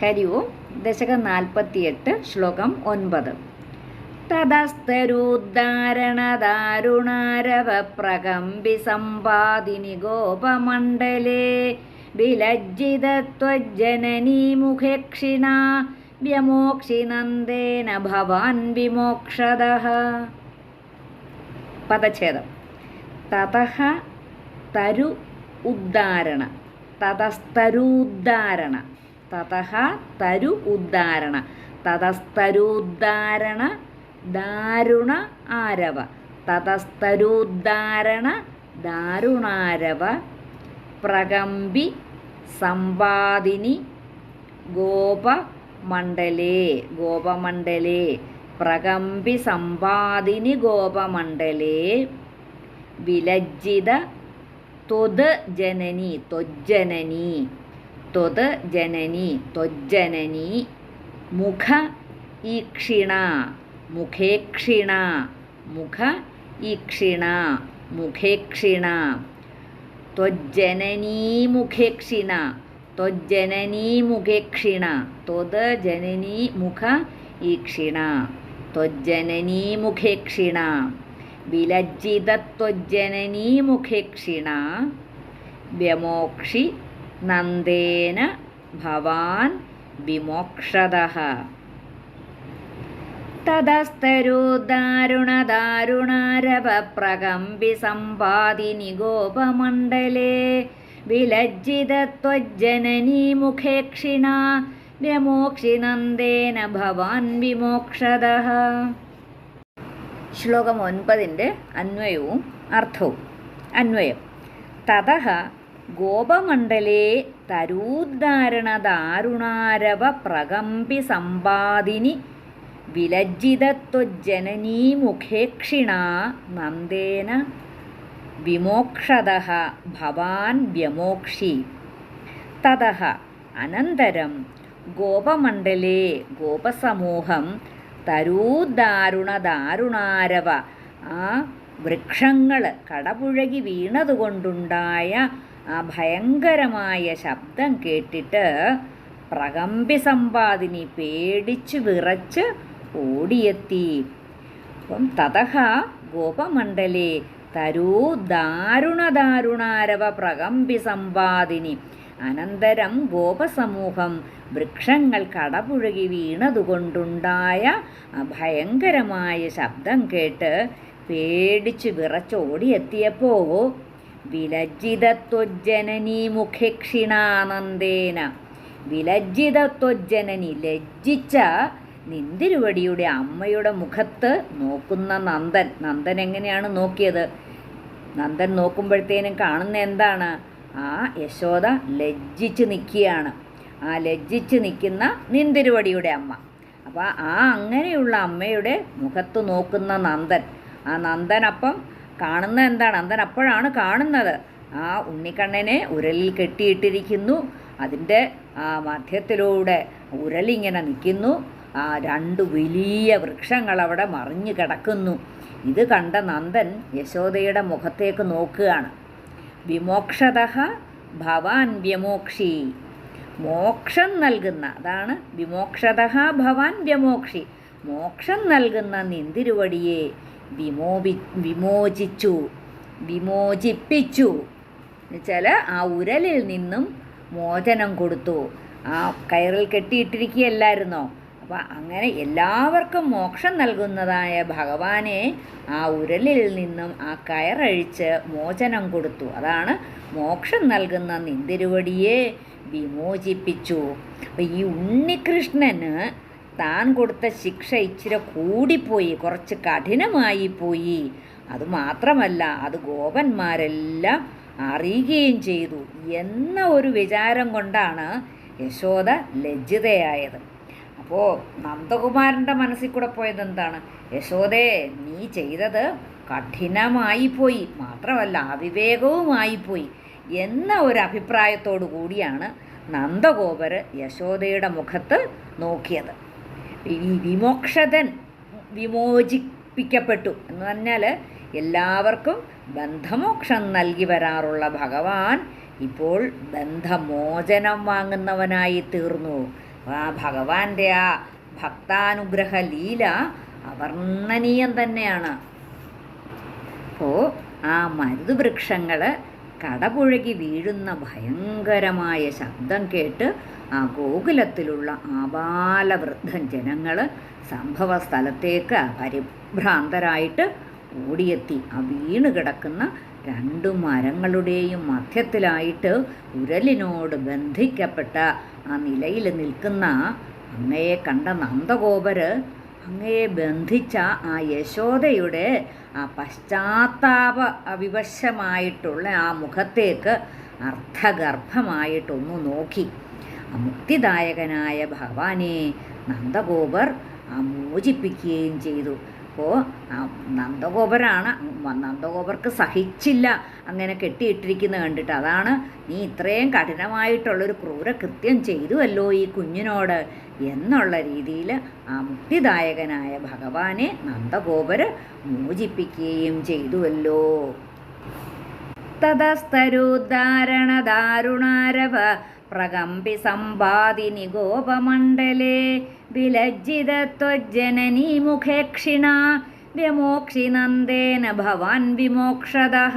ഹരി ഓം ദശകം നാൽപ്പത്തിയെട്ട് ശ്ലോകം ഒൻപത്. തതസ്തരുദ്ധാരണദാരുണാരവപ്രകമ്പി സമ്പാദിനി ഗോപമണ്ഡലേ വിലജ്ജിതത്വജ്ജനനീ മുഖേക്ഷിണ വ്യമോക്ഷിനന്ദേന ഭവാൻ വിമോക്ഷത. പദച്ഛേദം തതഹ തരു ഉദ്ധാരണ. തതസ്തരൂദ്ധാരണ. തതഃ തരു ഉദ്ധാരണ. തതസ്തരുദ്ധാരണ ദാരുണ ആരവ. തതസ്തരുദ്ധാരണ ദാരുണാരവ. പ്രകമ്പി സമ്പാദിനി ഗോപമണ്ഡലേ. ഗോപമണ്ഡലേ. പ്രകമ്പി സമ്പാദിനി ഗോപമണ്ഡലേ. വിലജ്ജിത ത്വത് ജനനി ത്വജ്ജനനി. ത്വത് ജനനി ത്വജ്ജനനി. മുഖ ഈക്ഷിണ മുഖേക്ഷിണ. മുഖ ഈക്ഷിണ മുഖേക്ഷിണ. ത്വജ്ജനനീ മുഖേക്ഷിണ ത്വജ്ജനനീ മുഖേക്ഷിണ. ത്വത് ജനനീ മുഖ ഈക്ഷിണ ത്വജ്ജനനീ മുഖേക്ഷിണ. വിലജ്ജിതത്വജ്ജനനീ മുഖേക്ഷിണ വ്യമോക്ഷി നന്ദേന ഭവാൻ വിമോക്ഷതഃ. തതസ്തരുദാരുണദാരുണാരവപ്രകമ്പി സമ്പാദിനി ഗോപമണ്ഡലേ വിലജ്ജിതത്വജ്ജനനീ മുഖേക്ഷിണ വ്യമോക്ഷിനന്ദേന ഭവാൻ വിമോക്ഷതഃ. ശ്ലോകം ഒൻപതിന്റെ അന്വയവും അർത്ഥവും. അന്വയം. തതഃ ഗോപമണ്ഡലേ തരൂദ്ധാരണദാരുണാരവ പ്രകമ്പി സമ്പാദിനി വിലജ്ജിതത്വജ്ജനനീ മുഖേക്ഷിണ നന്ദേന വിമോക്ഷത ഭവാൻ വ്യമോക്ഷി. തത അനന്തരം ഗോപമണ്ഡലേ ഗോപസമൂഹം തരൂദാരുണദാരുണാരവ ആ വൃക്ഷങ്ങൾ കടപുഴകി വീണതുകൊണ്ടുണ്ടായ ആ ഭയങ്കരമായ ശബ്ദം കേട്ടിട്ട് പ്രകമ്പി സമ്പാദിനി പേടിച്ച് വിറച്ച് ഓടിയെത്തി. അപ്പം തതഹ ഗോപമണ്ഡലേ തരൂ ദാരുണദാരുണാരവ പ്രകമ്പി സമ്പാദിനി. അനന്തരം ഗോപസമൂഹം വൃക്ഷങ്ങൾ കടപുഴകി വീണതുകൊണ്ടുണ്ടായ ഭയങ്കരമായ ശബ്ദം കേട്ട് പേടിച്ച് വിറച്ചോടിയെത്തിയപ്പോൾ വിലജ്ജിതത്വജ്ജനനീ മുഖ്യക്ഷിണാനന്ദേന വിലജ്ജിതത്വജ്ജനനി ലജ്ജിച്ച നിന്തിരുവടിയുടെ അമ്മയുടെ മുഖത്ത് നോക്കുന്ന നന്ദൻ. നന്ദൻ എങ്ങനെയാണ് നോക്കിയത്? നന്ദൻ നോക്കുമ്പോഴത്തേനും കാണുന്ന എന്താണ്? ആ യശോദ ലജ്ജിച്ച് നിൽക്കുകയാണ്. ആ ലജ്ജിച്ച് നിൽക്കുന്ന നിന്തിരുവടിയുടെ അമ്മ. അപ്പോൾ ആ അങ്ങനെയുള്ള അമ്മയുടെ മുഖത്ത് നോക്കുന്ന നന്ദൻ. ആ നന്ദൻ അപ്പം കാണുന്ന എന്താണ്? അന്തൻ അപ്പോഴാണ് കാണുന്നത്. ആ ഉണ്ണിക്കണ്ണനെ ഉരലിൽ കെട്ടിയിട്ടിരിക്കുന്നു. അതിന്റെ ആ മധ്യത്തിലൂടെ ഉരലിങ്ങനെ നിൽക്കുന്നു. ആ രണ്ട് വലിയ വൃക്ഷങ്ങൾ അവിടെ മറിഞ്ഞു കിടക്കുന്നു. ഇത് കണ്ട നന്ദൻ യശോദയുടെ മുഖത്തേക്ക് നോക്കുകയാണ്. വിമോക്ഷത ഭവാൻ വ്യമോക്ഷി. മോക്ഷം നൽകുന്ന അതാണ് വിമോക്ഷത ഭവാൻ വ്യമോക്ഷി. മോക്ഷം നൽകുന്ന നിന്തിരുവടിയെ വിമോപി വിമോചിച്ചു വിമോചിപ്പിച്ചു. എന്നുവെച്ചാൽ ആ ഉരലിൽ നിന്നും മോചനം കൊടുത്തു. ആ കയറിൽ കെട്ടിയിട്ടിരിക്കുകയല്ലായിരുന്നോ? അപ്പം അങ്ങനെ എല്ലാവർക്കും മോക്ഷം നൽകുന്നതായ ഭഗവാനെ ആ ഉരലിൽ നിന്നും ആ കയറഴിച്ച് മോചനം കൊടുത്തു. അതാണ് മോക്ഷം നൽകുന്ന നിന്തിരുവടിയെ വിമോചിപ്പിച്ചു. അപ്പം ഈ ഉണ്ണികൃഷ്ണന് താൻ കൊടുത്ത ശിക്ഷ ഇച്ചിരി കൂടിപ്പോയി കുറച്ച് കഠിനമായി പോയി. അതുമാത്രമല്ല അത് ഗോപന്മാരെല്ലാം അറിയുകയും ചെയ്തു. എന്ന ഒരു വിചാരം കൊണ്ടാണ് യശോദ ലജ്ജിതയായത്. അപ്പോൾ നന്ദകുമാരന്റെ മനസ്സിൽ കൂടെ പോയത് എന്താണ്? യശോദേ നീ ചെയ്തത് കഠിനമായി പോയി മാത്രമല്ല അവിവേകവുമായിപ്പോയി എന്ന ഒരു അഭിപ്രായത്തോടു കൂടിയാണ് നന്ദഗോപർ യശോദയുടെ മുഖത്ത് നോക്കിയത്. ഈ വിമോക്ഷതൻ വിമോചിപ്പിക്കപ്പെട്ടു എന്ന് പറഞ്ഞാൽ എല്ലാവർക്കും ബന്ധമോക്ഷം നൽകി വരാറുള്ള ഭഗവാൻ ഇപ്പോൾ ബന്ധമോചനം വാങ്ങുന്നവനായി തീർന്നു. ആ ഭഗവാന്റെ ആ ഭക്താനുഗ്രഹ ലീല അവർണനീയം തന്നെയാണ്. അപ്പോൾ ആ മരുതുവൃക്ഷങ്ങൾ കടപുഴകി വീഴുന്ന ഭയങ്കരമായ ശബ്ദം കേട്ട് ആ ഗോകുലത്തിലുള്ള ആബാലവൃദ്ധൻ ജനങ്ങൾ സംഭവ സ്ഥലത്തേക്ക് പരിഭ്രാന്തരായിട്ട് ഓടിയെത്തി. ആ വീണ് കിടക്കുന്ന രണ്ടു മരങ്ങളുടെയും മധ്യത്തിലായിട്ട് ഉരലിനോട് ബന്ധിക്കപ്പെട്ട ആ നിലയിൽ നിൽക്കുന്ന അങ്ങയെ കണ്ട നന്ദഗോപര് അങ്ങയെ ബന്ധിച്ച ആ യശോദയുടെ ആ പശ്ചാത്താപ വിവശമായിട്ടുള്ള ആ മുഖത്തേക്ക് അർത്ഥഗർഭമായിട്ടൊന്നു നോക്കി. മുക്തിദായകനായ ഭഗവാനെ നന്ദഗോപർ മോചിപ്പിക്കുകയും ചെയ്തു. അപ്പോൾ നന്ദഗോപരാണ്. നന്ദഗോപർക്ക് സഹിച്ചില്ല. അങ്ങനെ കെട്ടിയിട്ടിരിക്കുന്നത് കണ്ടിട്ട് അതാണ് നീ ഇത്രയും കഠിനമായിട്ടുള്ളൊരു ക്രൂരകൃത്യം ചെയ്തുവല്ലോ ഈ കുഞ്ഞിനോട് എന്നുള്ള രീതിയിൽ ആ മുക്തിദായകനായ ഭഗവാനെ നന്ദഗോപര് മോചിപ്പിക്കുകയും ചെയ്തുവല്ലോ. തതസ്തരുദ്ധാരണദാരുണാരവ പ്രകമ്പി സമ്പാദിനി ഗോപമണ്ഡലേ വിലജ്ജിതത്വജ്ജനനീ മുഖേക്ഷിണ വ്യമോക്ഷിനന്ദേന ഭവാൻ വിമോക്ഷതഃ.